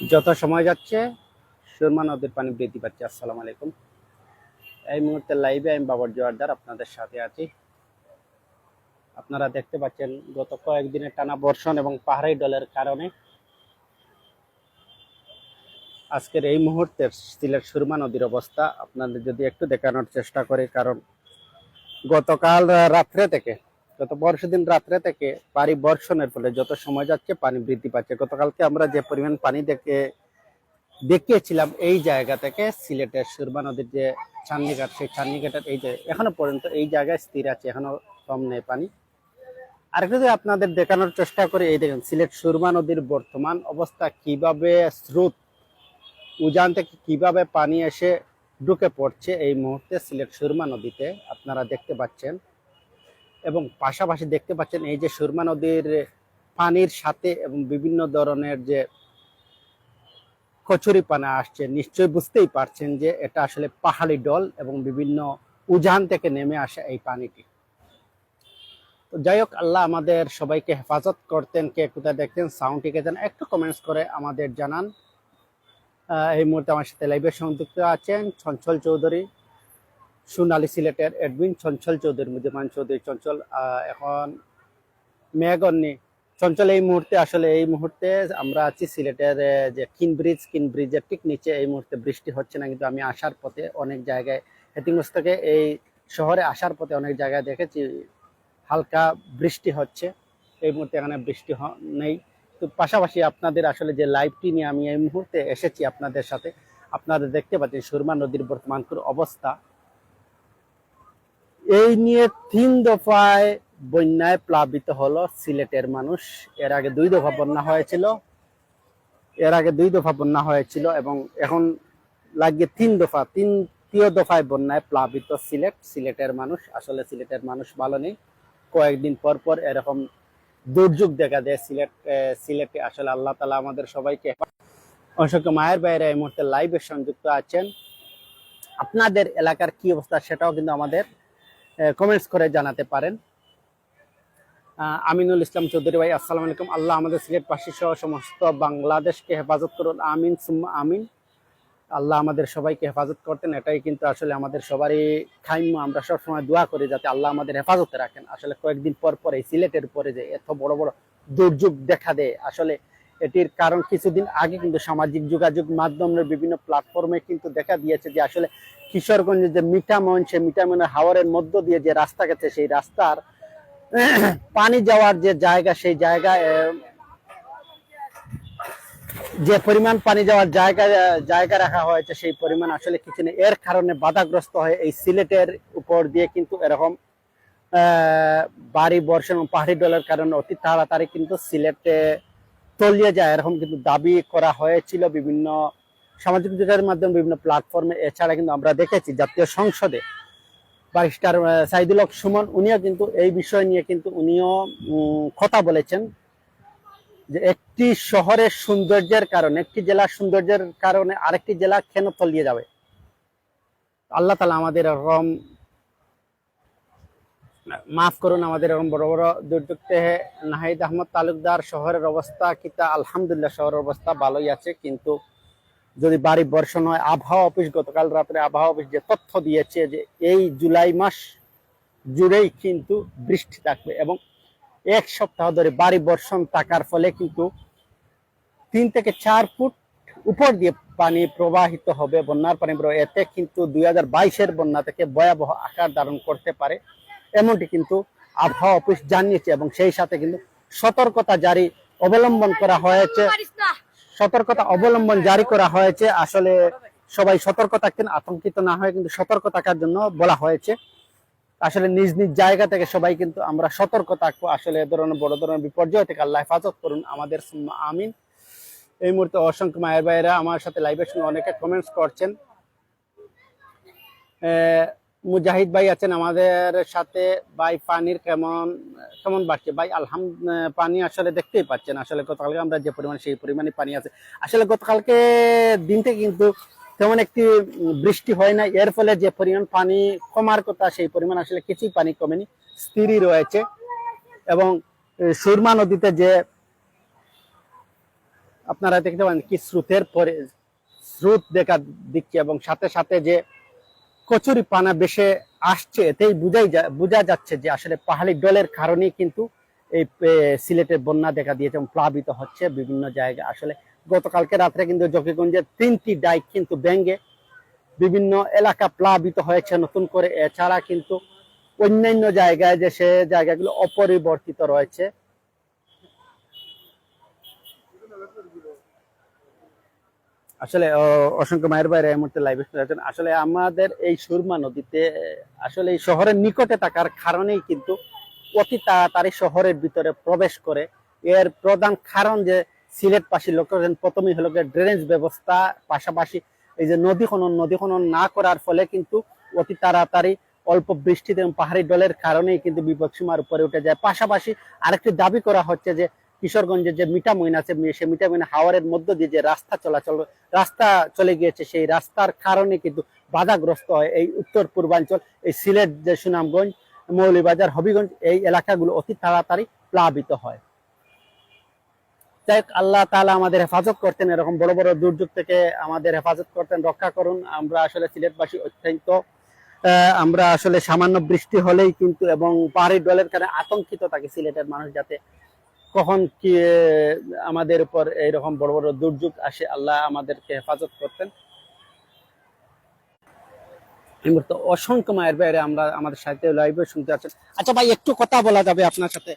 যত সময় যাচ্ছে সুরমা নদীর পানি বৃদ্ধি পাচ্ছে। আসসালামু আলাইকুম। এই মুহূর্তে লাইভে আমি বাবর জোয়ারদার আপনাদের সাথে আছি। আপনারা দেখতে পাচ্ছেন, গত কয়েকদিনের টানা বর্ষণ এবং পাহাড়ি ডলের কারণে আজকের এই মুহূর্তের সিলেট সুরমা নদীর অবস্থা আপনাদের যদি একটু দেখানোর চেষ্টা করি, কারণ গতকাল রাত্রে থেকে গত বর্ষা দিন রাত্রে থেকে পানি বর্ষণের ফলে যত সময় যাচ্ছে পানি বৃদ্ধি পাচ্ছে। গতকালকে আমরা যে পরিমাণ পানি দেখে, দেখিয়েছিলাম এই জায়গা থেকে সিলেটের সুরমা নদীর যে চান্দিঘাট সেই চান্দিঘাটের এই যে, এখনও পর্যন্ত এই জায়গায় স্থির আছে, এখনও কম নেই পানি। আরেকটা যদি আপনাদের দেখানোর চেষ্টা করি, এই দেখেন, সিলেট সুরমা নদীর বর্তমান অবস্থা, কীভাবে স্রোত, উজান থেকে কীভাবে পানি এসে ঢুকে পড়ছে, এই মুহূর্তে সিলেট সুরমা নদীতে আপনারা দেখতে পাচ্ছেন। এবং পাশাপাশি দেখতে পাচ্ছেন এই যে সুরমা নদীর পানির সাথে এবং বিভিন্ন ধরনের যে কচুরি পানা আসছে, নিশ্চয়ই বুঝতেই পারছেন যে এটা আসলে পাহাড়ি ডল এবং বিভিন্ন উজান থেকে নেমে আসে এই পানিটি। তো যাই হোক, আল্লাহ আমাদের সবাইকে হেফাজত করতেন, কে কোথায় দেখতেন সাউন্ডটিকে জান একটু কমেন্টস করে আমাদের জানান। এই মুহূর্তে আমার সাথে লাইভে সংযুক্ত আছেন চঞ্চল চৌধুরী। সোনালী সিলেটের এডমিন চঞ্চল চৌধুরী মুজিমান চৌধুরী, চঞ্চল এখন মেঘন্নি। চঞ্চল, এই মুহূর্তে আসলে, এই মুহূর্তে আমরা আছি সিলেটের যে কিন ব্রিজ, কিন ব্রিজের ঠিক নিচে। এই মুহূর্তে বৃষ্টি হচ্ছে না, কিন্তু আমি আসার পথে অনেক জায়গায় হেতিংস থেকে এই শহরে আসার পথে অনেক জায়গায় দেখেছি, হালকা বৃষ্টি হচ্ছে। এই মুহূর্তে এখানে বৃষ্টি নেই। তো পাশাপাশি আপনাদের আসলে যে লাইভটি নিয়ে আমি এই মুহূর্তে এসেছি আপনাদের সাথে আপনারা দেখতে পাচ্ছেন সুরমা নদীর বর্তমানকার অবস্থা। এই নিয়ে তিন দফায় বন্যায় প্লাবিত হলো সিলেটের মানুষ। এর আগে দুই দফা বন্যা হয়েছিল। এর আগে দুই দফা বন্যা হয়েছিল এবং এখন লাগিয়ে তিন দফা, তিন তৃতীয় দফায় বন্যায় প্লাবিত সিলেট। সিলেটের মানুষ, আসলে সিলেটের মানুষ ভালো নেই। কয়েকদিন পর পর এরকম দুর্যোগ দেখা দেয় সিলেট সিলেটে। আসলে আল্লাহ তালা আমাদের সবাইকে অসংখ্য মায়ের বাইরে এই মুহূর্তে লাইভে সংযুক্ত আছেন। আপনাদের এলাকার কি অবস্থা সেটাও কিন্তু আমাদের কমেন্টস করে জানাতে পারেন। আমিনুল ইসলাম চৌধুরী ভাই, আসসালামু আলাইকুম। আল্লাহ আমাদের সিলেটবাসী সহ সমস্ত বাংলাদেশকে হেফাজত করুন, আমিন, সুম্মা, আমিন। আল্লাহ আমাদের সবাইকে হেফাজত করতেন, এটাই কিন্তু আসলে আমাদের সবারই খাইম্য আমরা সবসময় দোয়া করি যাতে আল্লাহ আমাদের হেফাজতে রাখেন। আসলে কয়েকদিন পর পর এই সিলেটের পরে যে এত বড় বড় দুর্যোগ দেখা দেয়, আসলে এটির কারণ কিছুদিন আগে কিন্তু সামাজিক যোগাযোগ মাধ্যমের বিভিন্ন প্ল্যাটফর্মে কিন্তু দেখা দিয়েছে যে আসলে কিশোরগঞ্জের যে মিঠামন সে মিঠামনের হাওয়ারের মধ্য দিয়ে যে রাস্তা গেছে, সেই রাস্তার পানি যাওয়ার যে জায়গা, সেই জায়গায় যে পরিমাণ পানি যাওয়ার জায়গা জায়গা রাখা হয়েছে, সেই পরিমাণ আসলে কিছু নেই। এর কারণে বাধাগ্রস্ত হয়ে এই সিলেটের উপর দিয়ে কিন্তু এরকম বাড়ি বর্ষণ পাহাড়ি ডলের কারণে অতি তাড়াতাড়ি কিন্তু সিলেটে তলিয়ে যায়। এরকম কিন্তু দাবি করা হয়েছিল বিভিন্ন সামাজিক যোগাযোগের মাধ্যমে, বিভিন্ন প্ল্যাটফর্মে এছাড়া কিন্তু আমরা দেখেছি জাতীয় সংসদে ব্যারিস্টার সাইদুল হক সুমন, উনিও কিন্তু এই বিষয় নিয়ে কিন্তু উনিও কথা বলেছেন যে একটি শহরের সৌন্দর্যের কারণে, একটি জেলার সৌন্দর্যের কারণে আরেকটি জেলা কেন তলিয়ে যাবে? আল্লাহ তালা আমাদের এরকম মাফ করুন, আমাদের এরকম বড় বড় দুর্যোগ নাহিদ আহমদ তালুকদার শহরের অবস্থা, কিতা আলহামদুলিল্লাহ শহরের অবস্থা ভালোই আছে, কিন্তু যদি বাড়ি বর্ষণ হয়, আবহাওয়া অফিস গতকাল রাত্রে আবহাওয়া অফিস যে তথ্য দিয়েছে যে এই জুলাই মাস জুড়েই কিন্তু বৃষ্টি থাকবে এবং এক সপ্তাহ ধরে বাড়ি বর্ষণ থাকার ফলে কিন্তু তিন থেকে চার ফুট উপর দিয়ে পানি প্রবাহিত হবে বন্যার পানি এতে কিন্তু দুই হাজার বাইশের বন্যা থেকে ভয়াবহ আকার ধারণ করতে পারে। এমনটি কিন্তু আবহাওয়া অফিস জানিয়েছে এবং সেই সাথে কিন্তু সতর্কতা জারি অবলম্বন করা হয়েছে। সতর্কতা অবলম্বন জারি করা হয়েছে। আসলে সবাই সতর্ক থাকতেন আতঙ্কিত না হয়ে কিন্তু সতর্ক থাকার জন্য বলা হয়েছে। আসলে নিজ নিজ জায়গা থেকে সবাই কিন্তু আমরা সতর্ক থাকব। আসলে এ ধরনের বড় ধরনের বিপর্যয় থেকে আল্লাহ হেফাজত করুন আমাদের আমিন। এই মুহূর্তে অসংখ্য মায়ের ভাইয়েরা আমার সাথে লাইভের সঙ্গে অনেকে কমেন্টস করছেন। মুজাহিদ ভাই আছেন আমাদের সাথে। ভাই, পানির কেমন কেমন বাড়ছে? ভাই, আলহাম, পানি আসলে দেখতেই পাচ্ছেন। আসলে গতকালকে আমরা যে পরিমাণ, সেই পরিমাণে পানি আছে। আসলে গতকালকে দিন থেকে কিন্তু তেমন একটি বৃষ্টি হয় না এর ফলে যে পরিমাণ পানি কমার কথা, সেই পরিমাণ আসলে কিছুই পানি কমেনি। স্থিরই রয়েছে এবং সুরমা নদীতে যে আপনারা দেখতে পান কি স্রোতের পরে স্রোত দেখা দিচ্ছে এবং সাথে সাথে যে কচুরি পানা বেশে আসছে, এতেই বুঝাই বোঝা যাচ্ছে যে আসলে পাহাড়ি ডলের কারণেই কিন্তু এই সিলেটের বন্যা দেখা দিয়েছে এবং প্লাবিত হচ্ছে বিভিন্ন জায়গায় আসলে গতকালকে রাত্রে কিন্তু জকিগঞ্জের তিনটি ডাইক কিন্তু ব্যাঙ্গে বিভিন্ন এলাকা প্লাবিত হয়েছে। নতুন করে এছাড়া কিন্তু অন্যান্য জায়গায় যে সে জায়গাগুলো অপরিবর্তিত রয়েছে। আসলে অসংখ্য মায়ের বাইরে এই মুহূর্তে লাইভ আছেন। আসলে আমাদের এই সুরমা নদীতে, আসলে এই শহরের নিকটে থাকার কারণেই কিন্তু অতি তাড়াতাড়ি শহরের ভিতরে প্রবেশ করে। এর প্রধান কারণ যে সিলেটবাসী লোকের প্রথমেই হলো ড্রেনেজ ব্যবস্থা, পাশাপাশি এই যে নদী খনন নদী খনন না করার ফলে কিন্তু অতি তাড়াতাড়ি অল্প বৃষ্টিতে এবং পাহাড়ি ডলের কারণেই কিন্তু বিপদসীমার উপরে উঠে যায়। পাশাপাশি আরেকটি দাবি করা হচ্ছে যে কিশোরগঞ্জের যে মিঠামইন আছে সে মিঠামইন হাওয়ারের মধ্য দিয়ে যে রাস্তা চলাচল, রাস্তা চলে গিয়েছে, সেই রাস্তার কারণে কিন্তু বাধাগ্রস্ত হয় এই উত্তর পূর্বাঞ্চল, এই সিলেট যে সুনামগঞ্জ মৌলিবাজার হবিগঞ্জ, এই এলাকাগুলো অতি তাড়াতাড়ি প্লাবিত হয়। যাই আল্লাহ তাআলা আমাদের হেফাজত করতেন, এরকম বড় বড় দুর্যোগ থেকে আমাদের হেফাজত করতেন, রক্ষা করুন। আমরা আসলে সিলেটবাসী অত্যন্ত আমরা আসলে সামান্য বৃষ্টি হলেই কিন্তু, এবং পাহাড়ি ডলের কারণে আতঙ্কিত থাকি সিলেটের মানুষ যাতে কখন কি আমাদের উপর এইরকম বড় বড় দুর্যোগ আসে, আল্লাহ আমাদেরকে হেফাজত করতেন। অসংখ্য মায়ের বাইরে আমরা, আমাদের সাথে লাইভে শুনতে আছেন। আচ্ছা ভাই, একটু কথা বলা যাবে আপনার সাথে।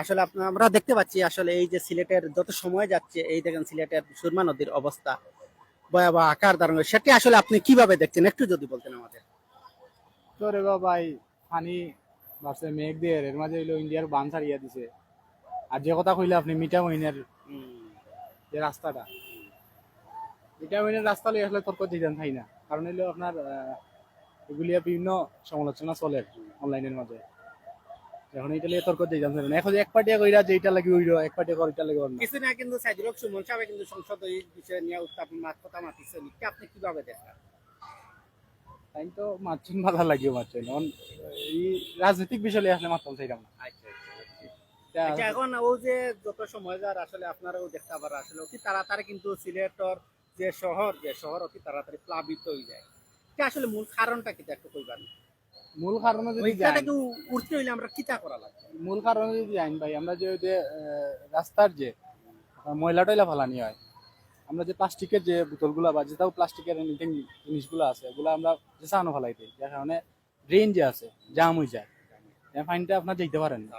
আসলে আমরা দেখতে পাচ্ছি, আসলে এই যে সিলেটের যত সময় যাচ্ছে, এই দেখেন সিলেটের সুরমা নদীর অবস্থা, ভয়াবহ আকার ধারণ সেটি আসলে আপনি কীভাবে দেখছেন? একটু যদি বলতেন আমাদের। তো রে ভাই পানি বাড়ছে মেঘ দিয়ে এর মাঝে ইন্ডিয়ার বান ছাড়িয়া দিছে। আর যে কথা কইলে আপনি মিঠা মহিনের যে রাস্তাটা মিঠা মহিনের রাস্তা লই আসলে তর্ক দিতেন থাই না। কারণ হইল আপনার এগুলিয়া বিভিন্ন সমালোচনা চলে অনলাইনের মাঝে। এখন এইটা লিয়ে তর্ক দিতাম না। এখন এক পার্টিয়া কইরা যে এটা লাগি ওইরো এক পার্টিয়া কর এটা লাগি না কিছু না কিন্তু সাইদুল সুমন সাহেব কিন্তু সংসদ এই বিষয় নিয়ে উত্থাপন মাত কথা মাতিছে মাতিছেন আপনি কীভাবে দেখেন? তাই তো মারছেন ভালো লাগিও এখন এই রাজনৈতিক বিষয় লিয়ে আসলে মারতাম চাইতাম না। আচ্ছা। এখন ও যে যত সময় যার আসলে আপনারাও দেখতে পারা আসলে অতি তাড়াতাড়ি কিন্তু সিলেটর যে শহর যে শহর অতি তাড়াতাড়ি প্লাবিত হয়ে যায়। এটা আসলে মূল কারণটা কি একটু কইবার? মূল কারণ যদি উঠতে হইলে আমরা কিতা করা লাগবে? মূল কারণ যদি আইন ভাই আমরা যে ওই যে রাস্তার যে ময়লা টয়লা ফালানি হয় আমরা যে প্লাস্টিকের যে বোতলগুলা বা যেটাও প্লাস্টিকের এনিথিং জিনিসগুলো আছে ওগুলো আমরা যে সানো ফেলাই দিই। যার কারণে ড্রেন যে আছে জাম হয়ে যায়। ফাইনটা আপনার দেখতে পারেন। না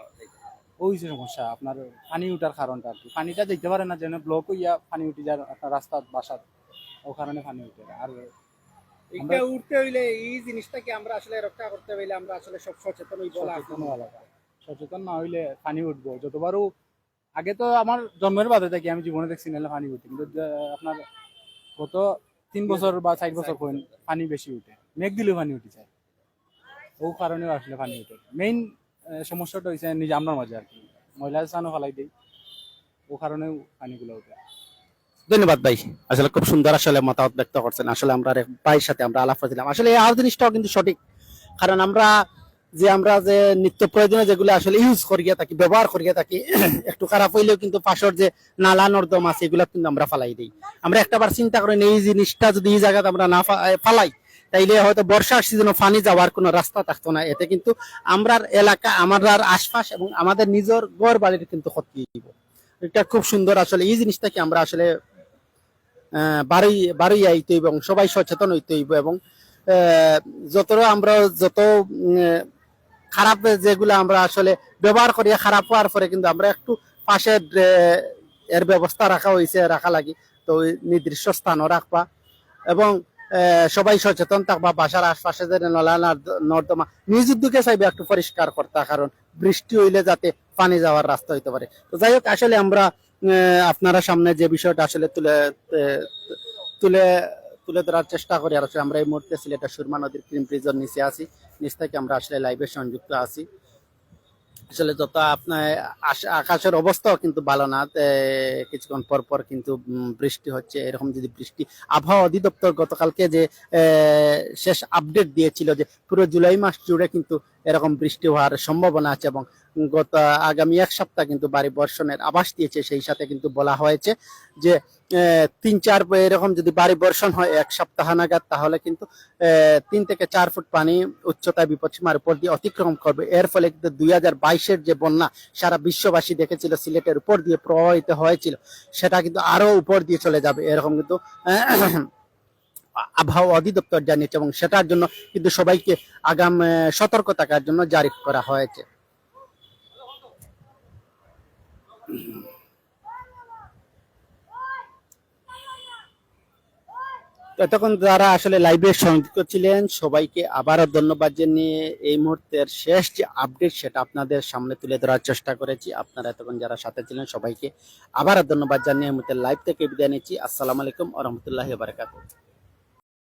ওই যে সমস্যা আপনার পানি উঠার কারণটা আর কি। পানিটা যেতে পারে না যেন ব্লক হইয়া পানি উঠে যায় আপনার রাস্তার বাসার ও কারণে পানি উঠে আর এটা উঠতে হইলে এই জিনিসটাকে আমরা আসলে রক্ষা করতে হইলে আমরা আসলে সব সচেতন হই বলা সচেতন না হইলে পানি উঠবো। যতবারও আগে তো আমার জন্মের বাদে থাকি আমি জীবনে দেখছি নাহলে পানি উঠে কিন্তু আপনার গত তিন বছর বা চার বছর পানি বেশি উঠে। মেঘ দিলেও পানি উঠে যায়। ও কারণেও আসলে পানি উঠে মেইন সমস্যাটা হয়েছে নিজে আমার মাঝে আর কি। ময়লা স্নানও ফেলাই দেই। ও কারণেও পানিগুলো উঠে। ধন্যবাদ ভাই। আসলে খুব সুন্দর আসলে মতামত ব্যক্ত করছেন। আসলে আমরা ভাইয়ের সাথে আমরা আলাপ করেছিলাম। আসলে আর জিনিসটাও কিন্তু সঠিক। কারণ আমরা যে আমরা যে নিত্য প্রয়োজনে যেগুলো আসলে ইউজ করিয়া থাকি, ব্যবহার করিয়া থাকি, একটু খারাপ হইলেও কিন্তু পাশের যে নালা নর্দম আছে, এগুলো কিন্তু আমরা ফালাই দিই। আমরা একটাবার চিন্তা করেন, এই জিনিসটা যদি এই জায়গাতে আমরা না ফালাই তাইলে হয়তো বর্ষার সিজনে পানি যাওয়ার কোনো রাস্তা থাকতো না। এতে কিন্তু আমরার এলাকা আমরার আশপাশ এবং আমাদের নিজের গড় বাড়ির কিন্তু ক্ষতি এটা খুব সুন্দর আসলে এই জিনিসটাকে আমরা আসলে বাড়ি বাড়ি আইতে এবং সবাই সচেতন হইতে হইব এবং যত আমরা, যত খারাপ যেগুলো আমরা আসলে ব্যবহার করি, খারাপ হওয়ার পরে কিন্তু আমরা একটু পাশে এর ব্যবস্থা রাখা হয়েছে রাখা লাগি। তো নির্দিষ্ট স্থানও রাখবা এবং সবাই সচেতন থাকবা বাসার আশপাশে যে নলা নর্দমা নিজ উদ্যোগে চাইবে একটু পরিষ্কার করতে, কারণ বৃষ্টি হইলে যাতে পানি যাওয়ার রাস্তা হইতে পারে। তো যাই হোক, আসলে আমরা আপনারা সামনে যে বিষয়টা আসলে তুলে তুলে তুলে ধরার চেষ্টা করি, আর আসলে আমরা এই মুহূর্তে সিলেটের সুরমা নদীর ক্রিম ব্রিজের নিচে আছি। নিচ থেকে আমরা আসলে লাইভে সংযুক্ত আছি। আসলে যত আপনার আকাশের অবস্থাও কিন্তু ভালো না। কিছুক্ষণ পর পর কিন্তু বৃষ্টি হচ্ছে। এরকম যদি বৃষ্টি, আবহাওয়া অধিদপ্তর গতকালকে যে শেষ আপডেট দিয়েছিল যে, পুরো জুলাই মাস জুড়ে কিন্তু এরকম বৃষ্টি হওয়ার সম্ভাবনা আছে এবং গত আগামী এক সপ্তাহ কিন্তু বাড়ি বর্ষণের আভাস দিয়েছে, সেই সাথে কিন্তু বলা হয়েছে যে তিন চার এরকম যদি বাড়ি বর্ষণ হয় এক সপ্তাহ নাগাদ, তাহলে কিন্তু তিন থেকে চার ফুট পানি উচ্চতায় বিপদসীমার উপর দিয়ে অতিক্রম করবে। এর ফলে কিন্তু দুই হাজার বাইশের যে বন্যা, সারা বিশ্ববাসী দেখেছিল সিলেটের উপর দিয়ে প্রভাবিত হয়েছিল, সেটা কিন্তু আরও উপর দিয়ে চলে যাবে। এরকম কিন্তু আবহাওয়া অধিদপ্তর জানিয়েছে এবং সেটার জন্য কিন্তু সবাইকে আগাম সতর্ক থাকার জন্য জারি করা হয়েছে। এতক্ষণ যারা আসলে লাইভে সংযুক্ত ছিলেন সবাইকে আবারও ধন্যবাদ জানিয়ে এই মুহূর্তের শেষ যে আপডেট সেটা আপনাদের সামনে তুলে ধরার চেষ্টা করেছি। আপনারা এতক্ষণ যারা সাথে ছিলেন, সবাইকে আবারও ধন্যবাদ জানিয়ে মুহূর্তে লাইভ থেকে বিদায় নিচ্ছি। আসসালামু আলাইকুম আ বারকাতুহ।